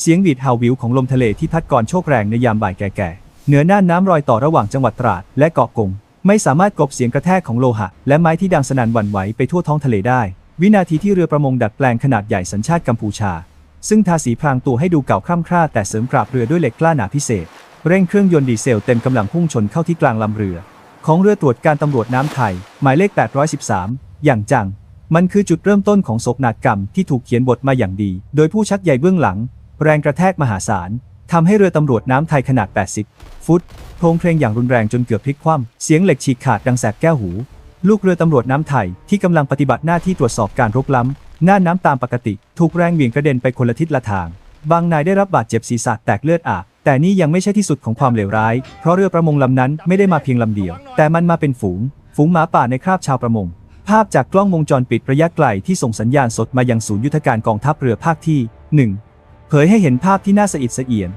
เสียงหวีดเห่าวิวของลมทะเลที่พัดก่อนโชกแรงในยามบ่ายแก่ๆ เหนือน่านน้ำรอยต่อระหว่างจังหวัดตราดและเกาะกง ไม่สามารถกลบเสียงกระแทกของโลหะ และไม้ที่ดังสนั่นหวั่นไหวไปทั่วท้องทะเลได้ วินาทีที่เรือประมงดัดแปลงขนาดใหญ่สัญชาติกัมพูชา ซึ่งทาสีพรางตัวให้ดูเก่าคร่ำคร่าแต่เสริมกราบเรือด้วยเหล็กกล้าหนาพิเศษ เร่งเครื่องยนต์ดีเซลเต็มกำลังพุ่งชนเข้าที่กลางลำเรือ ของเรือตรวจการตำรวจน้ำไทย หมายเลข 813 อย่างจัง มันคือจุดเริ่มต้นของโศกนาฏกรรมที่ถูกเขียนบทมาอย่างดี โดยผู้ชักใหญ่เบื้องหลัง แรงกระแทกมหาศาลทำให้เรือตำรวจน้ำไทยขนาด 80 ฟุตโครงเพลงอย่างรุนแรงจนเกือบพลิกคว่ำเสียงเหล็กฉีกขาดดังแสบแก้วหู ลูกเรือตำรวจน้ำไทยที่กำลังปฏิบัติหน้าที่ตรวจสอบการรุกล้ำหน้าน้ำตามปกติ ถูกแรงเหวี่ยงกระเด็นไปคนละทิศละทาง บางนายได้รับบาดเจ็บศีรษะแตกเลือดอาบแต่นี่ยังไม่ใช่ที่สุดของความเลวร้าย เพราะเรือประมงลำนั้นไม่ได้มาเพียงลำเดียว แต่มันมาเป็นฝูง ฝูงหมาป่าในคราบชาวประมง ภาพจากกล้องวงจรปิดระยะไกลที่ส่งสัญญาณสดมายังศูนย์ยุทธการกองทัพเรือภาคที่ 1 เผยให้เห็นภาพที่น่าสะอิดสะเอียน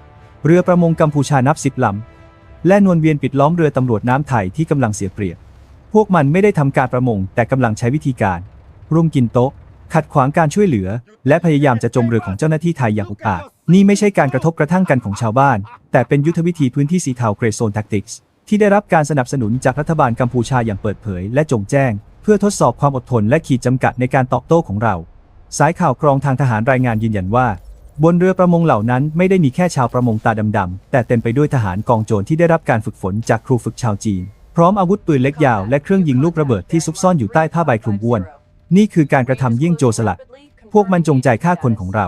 เรือประมงกัมพูชานับสิบลำ และนวลเวียนปิดล้อมเรือตำรวจน้ำไทยที่กำลังเสียเปรียบ พวกมันไม่ได้ทำการประมงแต่กำลังใช้วิธีการ รุมกินโต๊ะ ขัดขวางการช่วยเหลือ และพยายามจะจมเรือของเจ้าหน้าที่ไทยอย่างอุกอาจ นี่ไม่ใช่การกระทบกระทั่งกันของชาวบ้าน แต่เป็นยุทธวิธีพื้นที่สีเทาเกรโซนแทคติกส์ที่ได้รับการสนับสนุนจากรัฐบาลกัมพูชาอย่างเปิดเผย และจงแจ้ง เพื่อทดสอบความอดทนและขีดจำกัดในการตอบโต้ของเรา สายข่าวกรองทางทหารรายงานยืนยันว่า บนเรือประมงเหล่านั้นไม่ได้มีแค่ชาวประมงตาดำๆแต่เต็มไปด้วยทหารกองโจรที่ได้รับการฝึกฝนจากครูฝึกชาวจีน พร้อมอาวุธปืนเล็กยาวและเครื่องยิงลูกระเบิดที่ซุกซ่อนอยู่ใต้ผ้าใบคลุมอ้วน นี่คือการกระทำเยี่ยงโจรสลัด พวกมันจงใจฆ่าคนของเรา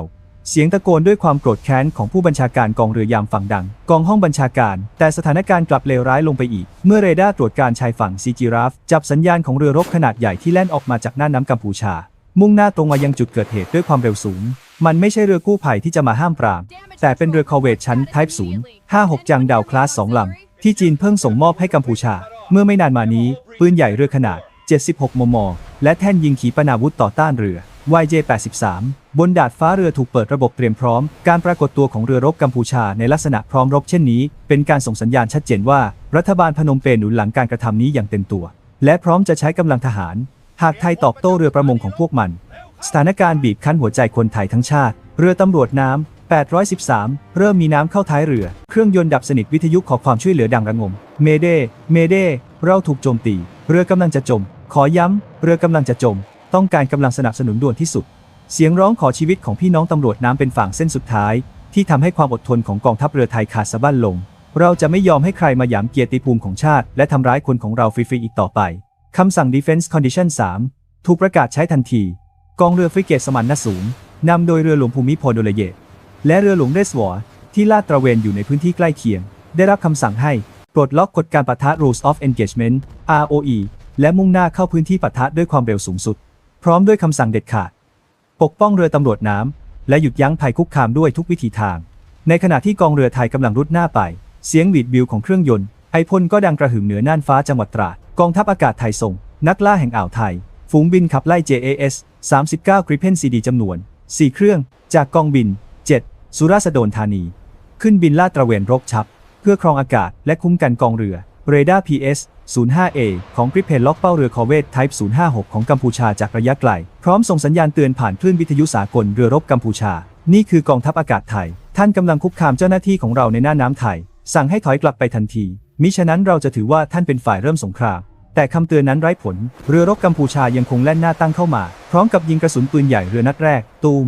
เสียงตะโกนด้วยความโกรธแค้นของผู้บัญชาการกองเรือยามฝั่งดัง กองห้องบัญชาการ แต่สถานการณ์กลับเลวร้ายลงไปอีก เมื่อเรดาร์ตรวจการชายฝั่งซีจิราฟจับสัญญาณของเรือรบขนาดใหญ่ที่แล่นออกมาจากน่านน้ำกัมพูชา มุ่งหน้าตรงมายังจุดเกิดเหตุด้วยความเร็วสูง มันไม่ใช่เรือกู้ภัยที่จะมาห้ามปรามแต่เป็นเรือคอร์เวทชั้น Type 0 56 จังดาวคลาส2ลำ ที่จีนเพิ่งส่งมอบให้กัมพูชา เมื่อไม่นานมานี้ ปืนใหญ่เรือขนาด 76 มม และแท่นยิงขีปนาวุธต่อต้านเรือ YJ-83 บนดาดฟ้าเรือถูกเปิดระบบเตรียมพร้อม การปรากฏตัวของเรือรบกัมพูชาในลักษณะพร้อมรบเช่นนี้ เป็นการส่งสัญญาณชัดเจนว่า รัฐบาลพนมเปญหนุนหลังการกระทำนี้อย่างเต็มตัว และพร้อมจะใช้กำลังทหาร หากไทยตอบโต้เรือประมงของพวกมัน สถานการณ์บีบคั้นหัวใจคนไทยทั้งชาติ เรือตำรวจน้ำ 813 เริ่มมีน้ำเข้าท้ายเรือ เครื่องยนต์ดับสนิทวิทยุขอความช่วยเหลือดังระงม เมเด เมเด เราถูกโจมตี เรือกำลังจะจม ขอย้ำ เรือกำลังจะจม ต้องการกำลังสนับสนุนด่วนที่สุด เสียงร้องขอชีวิตของพี่น้องตำรวจน้ำเป็นฝั่งเส้นสุดท้าย ที่ทำให้ความอดทนของกองทัพเรือไทยขาดสะบั้นลง เราจะไม่ยอมให้ใครมาหยามเกียรติภูมิของชาติ และทำร้ายคนของเราฟรีๆอีกต่อไปคำสั่ง Defense Condition 3 ถูกประกาศใช้ทันที กองเรือฟริเกตสมันนสูงนำโดยเรือหลวงภูมิพลดเลเยตและเรือหลวงเรสวอร์ที่ลาดตระเวนอยู่ในพื้นที่ใกล้เคียง ได้รับคำสั่งให้ปลดล็อกกฎการปะทะ Rules of Engagement ROE และมุ่งหน้าเข้าพื้นที่ปะทะด้วยความเร็วสูงสุด พร้อมด้วยคำสั่งเด็ดขาด ปกป้องเรือตำรวจน้ำ และหยุดยั้งภัยคุกคามด้วยทุกวิถีทาง ในขณะที่กองเรือไทยกำลังรุดหน้าไป เสียงหวีดบิวของเครื่องยนต์ ไอพ่นก็ดังกระหึ่มเหนือน่านฟ้าจังหวัดตราด กองทัพอากาศไทยส่ง นักล่าแห่งอ่าวไทย ฝูงบินขับไล่ JAS 39 Gripen CD จำนวน 4 เครื่อง จากกองบิน 7 สุราษฎร์ธานี ขึ้นบินลาดตระเวนรบชับ เพื่อครองอากาศและคุ้มกันกองเรือเรดาร์ PS 05A ของกริเพนล็อกเป้าเรือคอเวต Type 056 ของกัมพูชาจากระยะไกล พร้อมส่งสัญญาณเตือนผ่านคลื่นวิทยุสากลเรือรบกัมพูชา นี่คือกองทัพอากาศไทย ท่านกำลังคุกคามเจ้าหน้าที่ของเราในหน้าน้ำไทย สั่งให้ถอยกลับไปทันที มิฉะนั้นเราจะถือว่าท่านเป็นฝ่ายเริ่มสงคราม แต่คำเตือนนั้นไร้ผล เรือรบกัมพูชายังคงแล่นหน้าตั้งเข้ามา พร้อมกับยิงกระสุนปืนใหญ่เรือนัดแรก ตูม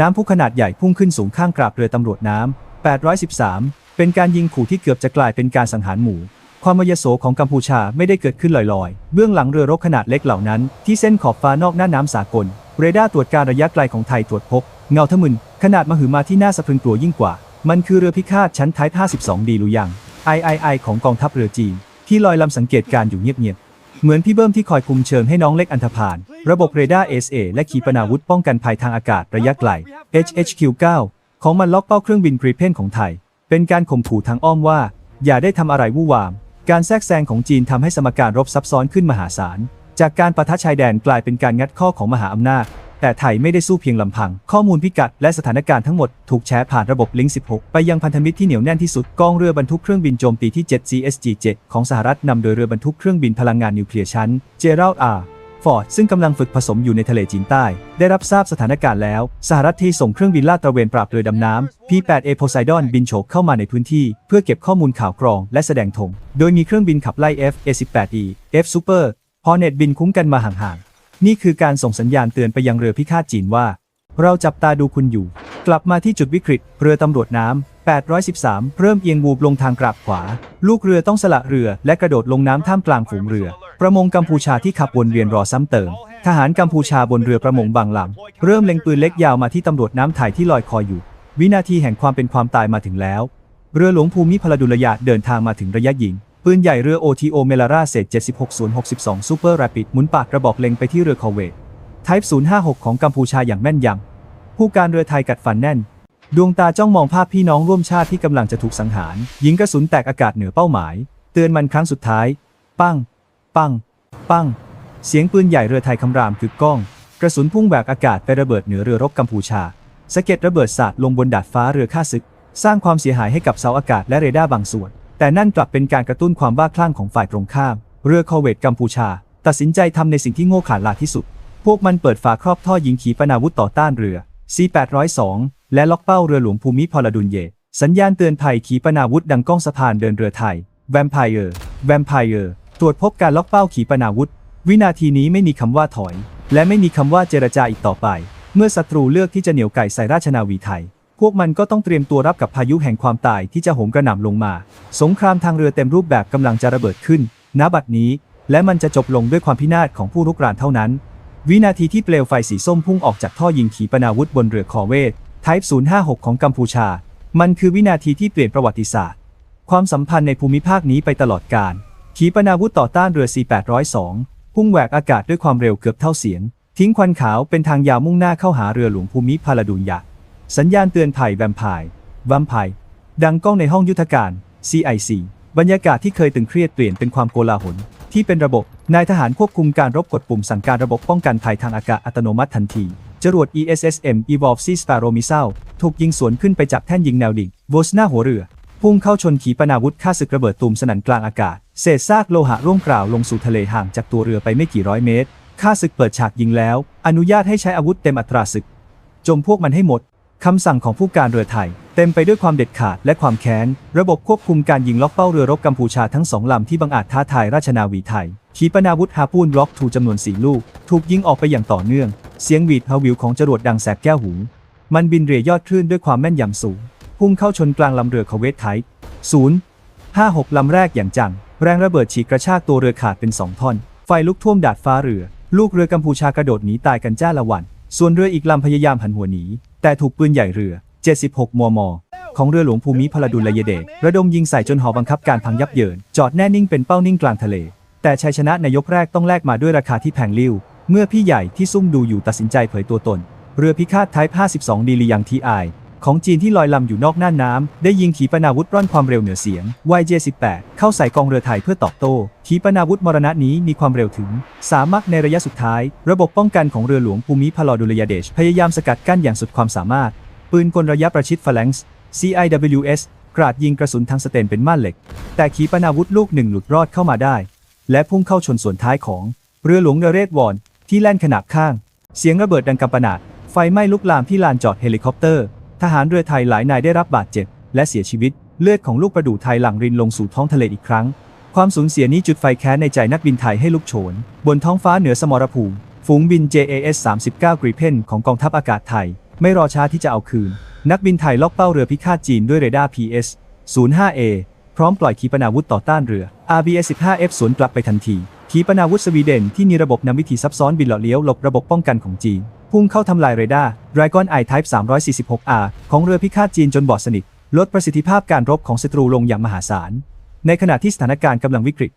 น้ำพุขนาดใหญ่พุ่งขึ้นสูงข้างกราบเรือตำรวจน้ำ 813 เป็นการยิงขู่ที่เกือบจะกลายเป็นการสังหารหมู่ ความมยโสของกัมพูชาไม่ได้เกิดขึ้นลอยๆ เบื้องหลังเรือรบขนาดเล็กเหล่านั้น ที่เส้นขอบฟ้านอกหน้าน้ำสากล เรดาร์ตรวจการระยะไกลของไทยตรวจพบ เงาทะมึนขนาดมหึมาที่น่าสะพรึงกลัวยิ่งกว่า มันคือเรือพิฆาตชั้นไทป์52ดีลุยัง III ของกองทัพเรือจีน ที่ลอยลำสังเกตการอยู่เงียบๆ เหมือนพี่เบิ้มที่คอยคุมเชิงให้น้องเล็กอันธพาล ระบบเรดาร์ SA และขีปนาวุธป้องกันภัยทางอากาศระยะไกล HHQ9 ของมันล็อกเป้าเครื่องบินกรีเพนของไทย เป็นการข่มขู่ทางอ้อมว่า อย่าได้ทำอะไรวู่วาม การแทรกแซงของจีนทำให้สมการรบซับซ้อนขึ้นมหาศาล จากการปะทะชายแดนกลายเป็นการงัดข้อของมหาอำนาจ แต่ไทยไม่ได้สู้เพียงลำพัง ข้อมูลพิกัดและสถานการณ์ทั้งหมดถูกแชร์ผ่านระบบลิงก์ 16 ไปยังพันธมิตรที่เหนียวแน่นที่สุดกองเรือบรรทุกเครื่องบินโจมตีที่ 7 CSG 7ของสหรัฐนำโดยเรือบรรทุกเครื่องบินพลังงานนิวเคลียร์ชั้นเจเรลอาร์ฟอร์ดซึ่งกำลังฝึกผสมอยู่ในทะเลจีนใต้ ได้รับทราบสถานการณ์แล้ว สหรัฐที่ส่งเครื่องบินลาดตระเวนปราบเรือดำน้ำ P-8A Poseidon บินโฉบเข้ามาในพื้นที่ เพื่อเก็บข้อมูลข่าวกรองและแสดงธงโดยมีเครื่องบินขับไล่ F-A-18E F Super Hornet บินคุ้มกันมาห่างๆ นี่คือการส่งสัญญาณเตือนไปยังเรือพิฆาตจีนว่า เราจับตาดูคุณอยู่ กลับมาที่จุดวิกฤต เรือตำรวจน้ำ 813 เริ่มเอียงวูบลงทางกราบขวา ลูกเรือต้องสละเรือและกระโดดลงน้ำท่ามกลางฝูงเรือ ประมงกัมพูชาที่ขับวนเวียนรอซ้ำเติม ทหารกัมพูชาบนเรือประมงบางลำเริ่มเล็งปืนเล็กยาวมาที่ตำรวจน้ำไทยที่ลอยคอยอยู่ วินาทีแห่งความเป็นความตายมาถึงแล้ว เรือหลวงภูมิพลดุลยาเดินทางมาถึงระยะยิง ปืนใหญ่เรือ OTO เมลาราเศษ76062 Super Rapid หมุนปากกระบอกเล็งไปที่เรือคอเวต Type 056 ของกัมพูชาอย่างแม่นยำผู้การเรือไทยกัดฟันแน่น ดวงตาจ้องมองภาพพี่น้องร่วมชาติที่กำลังจะถูกสังหาร ยิงกระสุนแตกอากาศเหนือเป้าหมาย เตือนมันครั้งสุดท้าย ปัง ปัง ปัง เสียงปืนใหญ่เรือไทยคำรามกึกก้อง กระสุนพุ่งแหวกอากาศไประเบิดเหนือเรือรบกัมพูชาสะเก็ดระเบิดสาดลงบนดาดฟ้าเรือข้าศึก สร้างความเสียหายให้กับเสาอากาศและเรดาร์บางส่วน แต่นั่นกลับเป็นการกระตุ้นความบ้าคลั่งของฝ่ายตรงข้าม เรือคอเวตกัมพูชา ตัดสินใจทำในสิ่งที่โง่เขลาดลาที่สุด พวกมันเปิดฝาครอบท่อยิงขีปนาวุธต่อต้านเรือ C802 และล็อกเป้าเรือหลวงภูมิพลดุลเย สัญญาณเตือนภัยขีปนาวุธดังก้องสะพานเดินเรือไทย แวมไพร์แวมไพร์ตรวจพบการล็อกเป้าขีปนาวุธ วินาทีนี้ไม่มีคำว่าถอย และไม่มีคำว่าเจรจาอีกต่อไป เมื่อศัตรูเลือกที่จะเหนี่ยวไก่ใส่ราชนาวีไทย พวกมันก็ต้องเตรียมตัวรับกับพายุแห่งความตายที่จะโหมกระหน่ำลงมา สงครามทางเรือเต็มรูปแบบกำลังจะระเบิดขึ้น ณ บัดนี้ และมันจะจบลงด้วยความพินาศของผู้รุกรานเท่านั้น วินาทีที่เปลวไฟสีส้มพุ่งออกจากท่อยิงขีปนาวุธบนเรือคอเวต Type 056 ของกัมพูชา มันคือวินาทีที่เปลี่ยนประวัติศาสตร์ ความสัมพันธ์ในภูมิภาคนี้ไปตลอดกาล ขีปนาวุธต่อต้านเรือ C802 พุ่งแหวกอากาศด้วยความเร็วเกือบเท่าเสียง ทิ้งควันขาวเป็นทางยาวมุ่งหน้าเข้าหาเรือหลวงภูมิพลดุลยะ สัญญาณเตือนภัยแวมไพร์แวมไพร์ดังก้องในห้องยุทธการ CIC บรรยากาศที่เคยตึงเครียดเปลี่ยนเป็นความโกลาหล ที่เป็นระบบ นายทหารควบคุมการรบกดปุ่มสั่งการระบบป้องกันภัยทางอากาศอัตโนมัติทันที จรวด ESSM Evolve Sea Sparrow Missile ถูกยิงสวนขึ้นไปจากแท่นยิงแนวดิ่งโวสนาหัวเรือ พุ่งเข้าชนขีปนาวุธฆ่าศึกระเบิดตูมสนั่นกลางอากาศ เศษซากโลหะร่วงกล่าวลงสู่ทะเลห่างจากตัวเรือไปไม่กี่ร้อยเมตรฆ่าศึกเปิดฉากยิงแล้ว อนุญาตให้ใช้อาวุธเต็มอัตราศึก จมพวกมันให้หมด คำสั่งของผู้การเรือไทย เต็มไปด้วยความเด็ดขาดและความแค้น ระบบควบคุมการยิงล็อกเป้าเรือรบกัมพูชาทั้งสองลำที่บังอาจท้าทายราชนาวีไทย ขีปนาวุธฮาปูนล็อกทูจำนวนสี่ลูก ถูกยิงออกไปอย่างต่อเนื่อง เสียงหวีดฮาวิวของจรวดดังแสบแก้วหู มันบินเรียยอดคลื่นด้วยความแม่นยำสูง พุ่งเข้าชนกลางลำเรือคเวตไทป์ศูนย์ห้าหกลำแรกอย่างจัง แรงระเบิดฉีกกระชากตัวเรือขาดเป็นสองท่อน ไฟลุกท่วมดาดฟ้าเรือ ลูกเรือกัมพูชากระโดดหนีตายกันจ้าละวัน ส่วนเรืออีกลำพยายามหันหัวหนี แต่ถูกปืนใหญ่เรือ 76 มม ของเรือหลวงภูมิพลดุลยเดชระดมยิงใส่จนหอบังคับการพังยับเยิน จอดแน่นิ่งเป็นเป้านิ่งกลางทะเล แต่ชัยชนะในยกแรกต้องแลกมาด้วยราคาที่แพงลิ้ว เมื่อพี่ใหญ่ที่ซุ่มดูอยู่ตัดสินใจเผยตัวตน เรือพิฆาตไทป์52ดีลียังทีไอ ของจีนที่ลอยลำอยู่นอกน่านน้ำได้ยิงขีปนาวุธร่อนความเร็วเหนือเสียง YJ18 เข้าใส่กองเรือไทยเพื่อตอบโต้ขีปนาวุธมรณะนี้มีความเร็วถึงสามมักในระยะสุดท้าย ระบบป้องกันของเรือหลวงภูมิพลดุลยเดช พยายามสกัดกั้นอย่างสุดความสามารถ ปืนกลระยะประชิดฟาแลงซ์ CIWS กราดยิงกระสุนทางสเตนเป็นม่านเหล็ก แต่ขีปนาวุธลูกหนึ่งหลุดรอดเข้ามาได้ และพุ่งเข้าชนส่วนท้ายของเรือหลวงเดเรดวอนที่แล่นขนาบข้าง เสียงระเบิดดังกำปนาดไฟไหม้ลุกลามที่ลานจอดเฮลิคอปเตอร์ ทหารเรือไทยหลายนายได้รับบาดเจ็บ และเสียชีวิต เลือดของลูกประดู่ไทยหลั่งรินลงสู่ท้องทะเลอีกครั้ง ความสูญเสียนี้จุดไฟแค้นในใจนักบินไทยให้ลุกโชน บนท้องฟ้าเหนือสมรภูมิ ฝูงบิน JAS 39 Gripen ของกองทัพอากาศไทย ไม่รอช้าที่จะเอาคืน นักบินไทยล็อกเป้าเรือพิฆาตจีนด้วยเรดาร์ PS 05A พร้อมปล่อยขีปนาวุธต่อต้านเรือ RBS 15F สวนกลับไปทันทีขีปนาวุธสวีเดนที่มีระบบนำวิธีซับซ้อนบินหล่อเลี้ยวหลบระบบป้องกันของจีน พุ่งเข้าทำลายเรดาร์ Dragon Eye Type 346R ของเรือพิฆาตจีนจนบอดสนิท ลดประสิทธิภาพการรบของศัตรูลงอย่างมหาศาล ในขณะที่สถานการณ์กำลังวิกฤต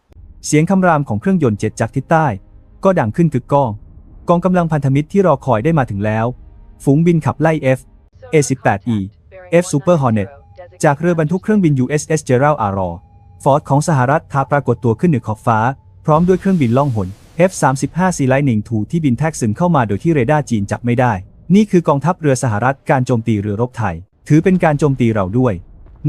เสียงคำรามของเครื่องยนต์เจ็ตจากทิศใต้ ก็ดังขึ้นกึกก้อง กองกำลังพันธมิตรที่รอคอยได้มาถึงแล้ว ฝูงบินขับไล่ F A18E F Super Hornet จากเรือบรรทุกเครื่องบิน USS Gerald R. Ross ฟอร์ดของสหรัฐทาปรากฏตัวขึ้นเหนือขอบฟ้า พร้อมด้วยเครื่องบินล่องหน F-35 Sea Lightning II ที่บินแทรกซึมเข้ามาโดยที่เรดาร์จีนจับไม่ได้ นี่คือกองทัพเรือสหรัฐการโจมตีเรือรบไทย ถือเป็นการโจมตีเราด้วย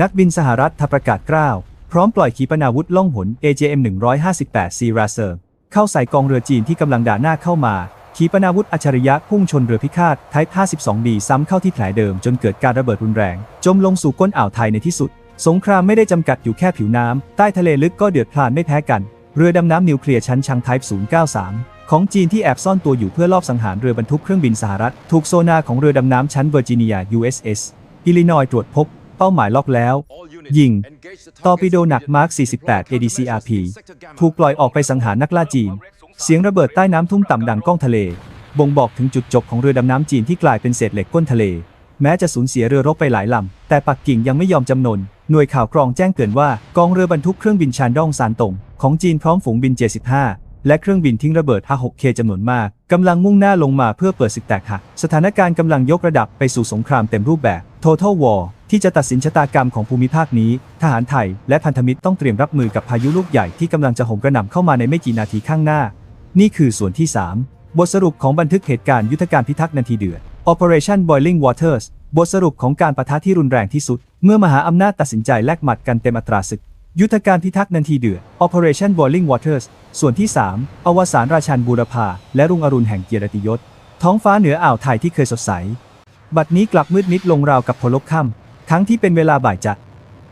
นักบินสหรัฐทาประกาศกล้าว พร้อมปล่อยขีปนาวุธล่องหน AJM 158 Sea Racer เข้าใส่กองเรือจีนที่กำลังด่าหน้าเข้ามา ขีปนาวุธอัจฉริยะพุ่งชนเรือพิฆาต Type 52B ซ้ำเข้าที่แผลเดิมจนเกิดการระเบิดรุนแรง จมลงสู่ก้นอ่าวไทยในที่สุด สงครามไม่ได้จำกัดอยู่แค่ผิวน้ำใต้ทะเลลึกก็เดือดพล่านไม่แพ้กัน เรือดำน้ำนิวเคลียร์ชั้นชัง Type 093 ของจีนที่แอบซ่อนตัวอยู่เพื่อลอบสังหารเรือบรรทุกเครื่องบินสหรัฐ ถูกโซนาของเรือดำน้ำชั้นเวอร์จิเนีย USS อิลลินอยตรวจพบ เป้าหมายล็อกแล้ว ยิง ตอร์ปิโดหนักมาร์ร์ค48 ADCRP ถูกกปล่อยออกไปสังหารนักล่าจีน เสียงระเบิดใต้น้ำทุ่งต่ำดังก้องทะเล บ่งบอกถึงจุดจบของเรือดำน้ำจีนที่กลายเป็นเศษเหล็กก้นทะเล แม้จะสูญเสียเรือรบไปหลายลำแต่ปักกิ่งยังไม่ยอมจำนน หน่วยข่าวกรองแจ้งเตือนว่ากองเรือบรรทุกเครื่องบินชานดองซานตงของจีนพร้อมฝูงบิน 75 และเครื่องบินทิ้งระเบิด A6K จำนวนมากกำลังมุ่งหน้าลงมาเพื่อเปิดศึกแตกหักสถานการณ์กำลังยกระดับไปสู่สงครามเต็มรูปแบบ Total War ที่จะตัดสินชะตากรรมของภูมิภาคนี้ ทหารไทยและพันธมิตรต้องเตรียมรับมือกับพายุลูกใหญ่ที่กำลังจะโหมกระหน่ำเข้ามาในไม่กี่นาทีข้างหน้า นี่คือส่วนที่ 3 บทสรุปของบันทึกเหตุการณ์ยุทธการพิทักษ์นาทีเดือด Operation Boiling Waters บทสรุปของการประทะที่รุนแรงที่สุด เมื่อมหาอำนาจตัดสินใจแลกหมัดกันเต็มอัตราศึก ยุทธการพิทักษ์นาทีเดือด Operation Boiling Waters ส่วนที่ 3 อวสานราชันบูรพาและรุ่งอรุณแห่งเกียรติยศ ท้องฟ้าเหนืออ่าวไทยที่เคยสดใส บัดนี้กลับมืดมิดลงราวกับพลบค่ำทั้งที่เป็นเวลาบ่ายจัด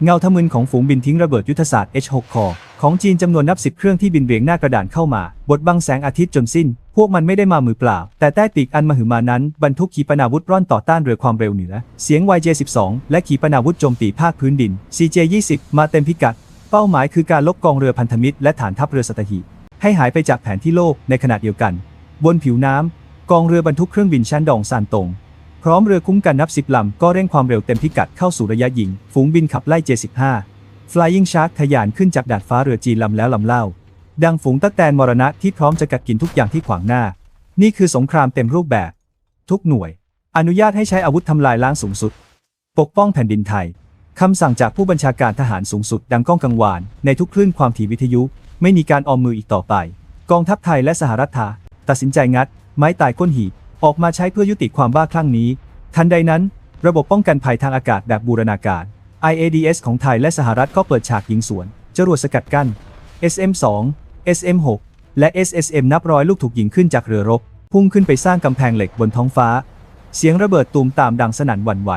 เงาทะมึนของฝูงบินทิ้งระเบิดยุทธศาสตร์ H6 คอของจีนจำนวนนับสิบเครื่องที่บินเรียงหน้ากระดานเข้ามา บดบังแสงอาทิตย์จนสิ้น พวกมันไม่ได้มามือเปล่า แต่ใต้ปีกอันมหึมานั้น บรรทุกขีปนาวุธร่อนต่อต้านเรือความเร็วเหนือ เสียง YJ12 และขีปนาวุธโจมตีภาคพื้นดิน CJ20 มาเต็มพิกัด เป้าหมายคือการลบกองเรือพันธมิตรและฐานทัพเรือสัตหีให้หายไปจากแผนที่โลกในขณะเดียวกัน บนผิวน้ำกองเรือบรรทุกเครื่องบินชั้นดองซานตงพร้อมเรือคุ้มกันนับสิบลำก็เร่งความเร็วเต็มพิกัดเข้าสู่ระยะยิง ฝูงบินขับไล่ J15 Flying Shark ทะยานขึ้นจากดาดฟ้าเรือจีนลำแล้วลำเล่า ดังฝูงตะแตนมรณะที่พร้อมจะกัดกินทุกอย่างที่ขวางหน้า นี่คือสงครามเต็มรูปแบบ ทุกหน่วย อนุญาตให้ใช้อาวุธทำลายล้างสูงสุด ปกป้องแผ่นดินไทยคำสั่งจากผู้บัญชาการทหารสูงสุดดังก้องกังวาน ในทุกคลื่นความถี่วิทยุ ไม่มีการออมมืออีกต่อไป กองทัพไทยและสหรัฐาตัดสินใจงัด ไม้ตายก้นหีบออกมาใช้เพื่อยุติความบ้าคลั่งนี้ ทันใดนั้น ระบบป้องกันภัยทางอากาศแบบบูรณาการ IADS ของไทยและสหรัฐก็เปิดฉากยิงสวน จรวดสกัดกั้น SM2 SM6 และ SSM นับร้อยลูกถูกยิงขึ้นจากเรือรบ พุ่งขึ้นไปสร้างกำแพงเหล็กบนท้องฟ้า เสียงระเบิดตูมตามดังสนั่นหวั่นไหว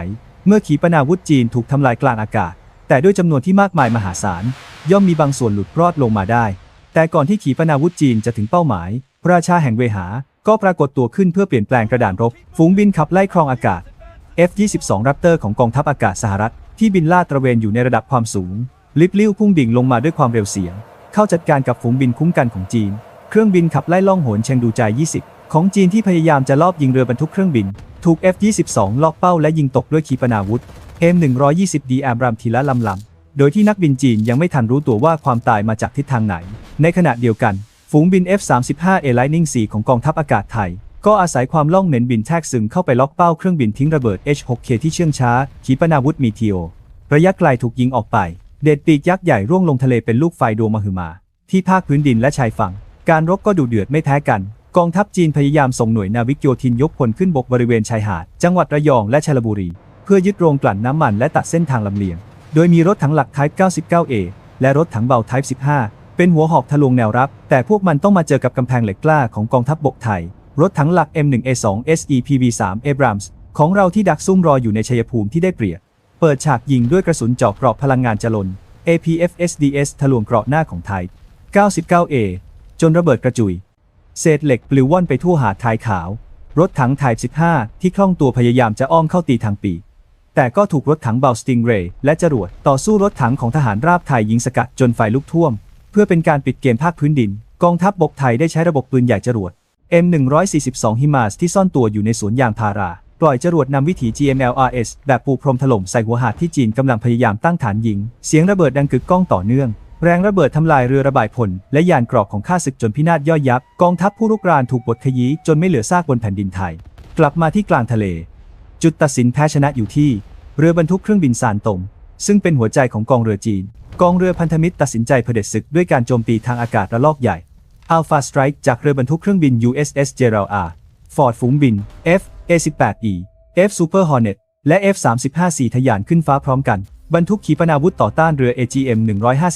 เมื่อขีปนาวุธจีนถูกทำลายกลางอากาศ แต่ด้วยจำนวนที่มากมายมหาศาล ย่อมมีบางส่วนหลุดรอดลงมาได้ แต่ก่อนที่ขีปนาวุธจีนจะถึงเป้าหมาย พระราชาแห่งเวหา ก็ปรากฏตัวขึ้นเพื่อเปลี่ยนแปลงกระดานรบ ฝูงบินขับไล่ครองอากาศ F-22 Raptor ของกองทัพอากาศสหรัฐที่บินลาดตระเวนอยู่ในระดับความสูง ลิบลิ้วพุ่งดิ่งลงมาด้วยความเร็วเสียง เข้าจัดการกับฝูงบินคุ้มกันของจีน เครื่องบินขับไล่ล่องหนเชงดูใจ20 ของจีนที่พยายามจะลอบยิงเรือบรรทุกเครื่องบิน ถูก F-22 ล็อกเป้าและยิงตกด้วยขีปนาวุธ M120D แอมรัมทีละลำลำ โดยที่นักบินจีนยังไม่ทันรู้ตัวว่าความตายมาจากทิศทางไหน ในขณะเดียวกัน ฝูงบิน F-35A Lightning IV ของกองทัพอากาศไทยก็อาศัยความล่องเหม็นบินแทกซึมเข้าไปล็อกเป้าเครื่องบินทิ้งระเบิด H6K ที่เชื่องช้าขีปนาวุธมีทีโอระยะไกลถูกยิงออกไป เด็ดปีกยักษ์ใหญ่ร่วงลงทะเลเป็นลูกไฟดวงมหึมา ที่ภาคพื้นดินและชายฝั่ง การรบก็ดุเดือดไม่แพ้กัน กองทัพจีนพยายามส่งหน่วยนาวิกโยธินยกพลขึ้นบกบริเวณชายหาด จังหวัดระยองและชัยบุรี เพื่อยึดโรงกลั่นน้ำมันและตัดเส้นทางลำเลียง โดยมีรถถังหลัก Type 99A และรถถังเบา Type 15 เป็นหัวหอกทะลวงแนวรับ แต่พวกมันต้องมาเจอกับกำแพงเหล็กกล้าของกองทัพบบกไทย รถถังหลัก M1A2 SEPV3 Abrams ของเราที่ดักซุ่มรออยู่ในชัยภูมิที่ได้เปรียบ เปิดฉากยิงด้วยกระสุนเจาะเกราะพลังงานจรน APFSDS ทะลวงเกราะหน้าของไทย 99A จนระเบิดกระจุย เศษเหล็กปลิวว่อนไปทั่วหาดทายขาว รถถังไทป์15 ที่คล่องตัวพยายามจะอ้อมเข้าตีทางปี แต่ก็ถูกรถถังเบาสติงเรย์และจรวดต่อสู้รถถังของทหารราบไทยยิงสกัดจนไฟลุกท่วม เพื่อเป็นการปิดเกมภาคพื้นดิน กองทัพบบกไทยได้ใช้ระบบปืนใหญ่จรวด M142 ฮิมาสที่ซ่อนตัวอยู่ในสวนยางพารา ล่อยจรวดนำวิถี GMLRS แบบปูพรมถล่มใส่หัวหาดที่จีนกำลังพยายามตั้งฐานยิง เสียงระเบิดดังกึกก้องต่อเนื่อง แรงระเบิดทำลายเรือระบายพลและยานเกรอกของข้าศึกจนพินาศย่อยยับ กองทัพผู้รุกรานถูกบดขยี้จนไม่เหลือซากบนแผ่นดินไทย กลับมาที่กลางทะเล จุดตัดสินแพ้ชนะอยู่ที่ เรือบรรทุกเครื่องบินซานตงซึ่งเป็นหัวใจของกองเรือจีน กองเรือพันธมิตรตัดสินใจเผด็จศึกด้วยการโจมตีทางอากาศระลอกใหญ่ Alpha Strike จากเรือบรรทุกเครื่องบิน USS Gerald R. Ford ฝูงบิน F A18E F Super Hornet และ F35C ทะยานขึ้นฟ้าพร้อมกัน บรรทุกขีปนาวุธต่อต้านเรือ AGM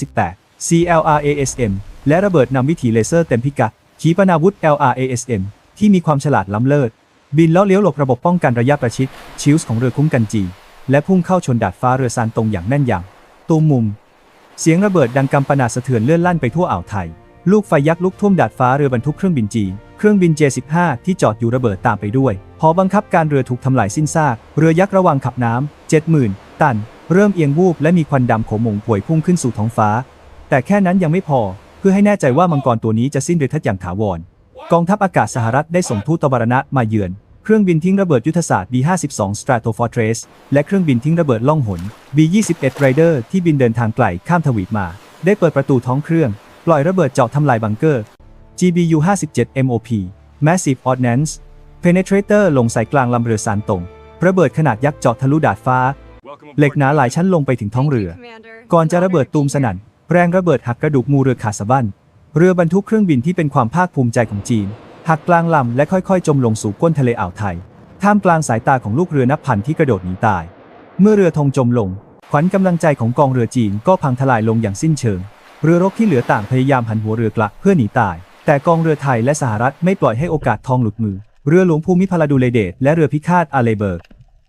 158 CLRASM และระเบิดนำวิถีเลเซอร์เต็มพิกัดขีปนาวุธ LRASM ที่มีความฉลาดล้ำเลิศ บินล้วเลี้ยวหลบระบบป้องกันระยะประชิดชิลส์ของเรือคุ้มกันจีและพุ่งเข้าชนดาดฟ้าเรือซานตรงอย่างแม่นยำตูมมุม เสียงระเบิดดังกำปนาสะเทือนเลื่อนลั่นไปทั่วอ่าวไทย ลูกไฟยักษ์ลุกท่วมดาดฟ้าเรือบรรทุกเครื่องบินจีน เครื่องบิน J15 ที่จอดอยู่ระเบิดตามไปด้วย พอบังคับการเรือถูกทำลายสิ้นซาก เรือยักษ์ระวังขับน้ำ70,000 ตัน เริ่มเอียงวูบและมีควันดำโขมงผวยพุ่งขึ้นสู่ท้องฟ้า แต่แค่นั้นยังไม่พอ เพื่อให้แน่ใจว่ามังกรตัวนี้จะสิ้นฤทธิ์อย่างถาวร กองทัพอากาศสหรัฐได้ส่งทูตตบารณะมาเยือน เครื่องบินทิ้งระเบิดยุทธศาสตร์ B-52 Stratofortress และเครื่องบินทิ้งระเบิดล่องหน B-21 Raider ที่บินเดินทางไกลข้ามทวีปมา ได้เปิดประตูท้องเครื่อง ปล่อยระเบิดเจาะทำลายบังเกอร์ GBU-57 MOP Massive Ordnance Penetrator ลงใส่กลางลำเรือซานตงระเบิดขนาดยักษ์เจาะทะลุดาดฟ้า เหล็กหนาหลายชั้นลงไปถึงท้องเรือ ก่อนจะระเบิดตูมสนั่น แรงระเบิดหักกระดูกงูเรือขาดสะบั้น เรือบรรทุกเครื่องบินที่เป็นความภาคภูมิใจของจีน หักกลางลำและค่อยๆ จมลงสู่ก้นทะเลอ่าวไทย ท่ามกลางสายตาของลูกเรือนับพันที่กระโดดหนีตาย เมื่อเรือธงจมลง ขวัญกำลังใจของกองเรือจีนก็พังทลายลงอย่างสิ้นเชิง เรือรบที่เหลือต่างพยายามหันหัวเรือกลับเพื่อหนีตาย แต่กองเรือไทยและสหรัฐไม่ปล่อยให้โอกาสทองหลุดมือ เรือหลวงภูมิพลาดูเลเดตและเรือพิฆาตอาเลเบิร์ก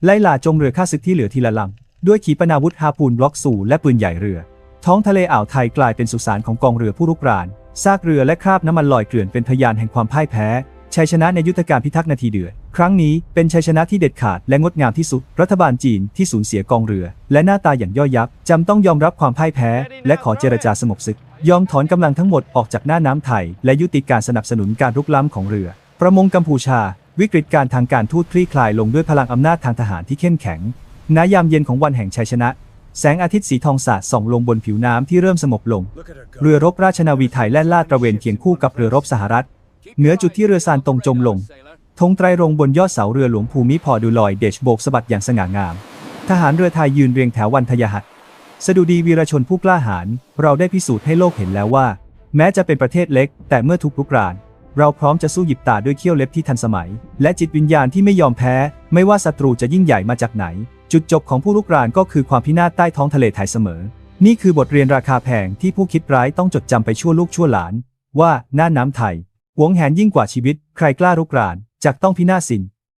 ไล่ล่าจมเรือฆ่าศึกที่เหลือทีละลำด้วยขีปนาวุธฮาปูนบล็อกสูและปืนใหญ่เรือ ท้องทะเลอ่าวไทยกลายเป็นสุสานของกองเรือผู้รุกรานซากเรือและคราบน้ำมันลอยเกลื่อนเป็นพยานแห่งความพ่ายแพ้ชัยชนะในยุทธการพิทักษ์นาทีเดือด ครั้งนี้เป็นชัยชนะที่เด็ดขาดและงดงามที่สุด รัฐบาลจีนที่สูญเสียกองเรือ และหน้าตาอย่างย่อยยับจำต้องยอมรับความพ่ายแพ้ และขอเจรจาสงบศึก ยอมถอนกำลังทั้งหมดออกจากหน้าน้ำไทย และยุติการสนับสนุนการรุกล้ำของเรือ ประมงกัมพูชา วิกฤตการทางการทูตคลี่คลายลงด้วยพลังอำนาจทางทหารที่เข้มแข็งณยามเย็นของวันแห่งชัยชนะ แสงอาทิตย์สีทองสาดส่องลงบนผิวน้ำที่เริ่มสงบลง เรือรบราชนาวีไทยแล่นลาดตระเวนเคียงคู่กับเรือรบสหรัฐเหนือจุดที่เรือซานตรงจมลง ธงไตรรงบนยอดเสาเรือหลวงภูมิพอดูลอยเดชโบกสะบัดอย่างสง่างาม ทหารเรือไทยยืนเรียงแถววันทยหัสสดุดีวีรชนผู้กล้าหาญเราได้พิสูจน์ให้โลกเห็นแล้วว่า แม้จะเป็นประเทศเล็ก แต่เมื่อถูกรุกราน เราพร้อมจะสู้หยิบตาด้วยเขี้ยวเล็บที่ทันสมัย และจิตวิญญาณที่ไม่ยอมแพ้ ไม่ว่าศัตรูจะยิ่งใหญ่มาจากไหน จุดจบของผู้รุกรานก็คือความพินาศใต้ท้องทะเลไทยเสมอ นี่คือบทเรียนราคาแพงที่ผู้คิดร้ายต้องจดจำไปชั่วลูกชั่วหลาน ว่าหน้าน้ำไทยหวงแหนยิ่งกว่าชีวิต ใครกล้ารุกราน จากต้องพินาศสิน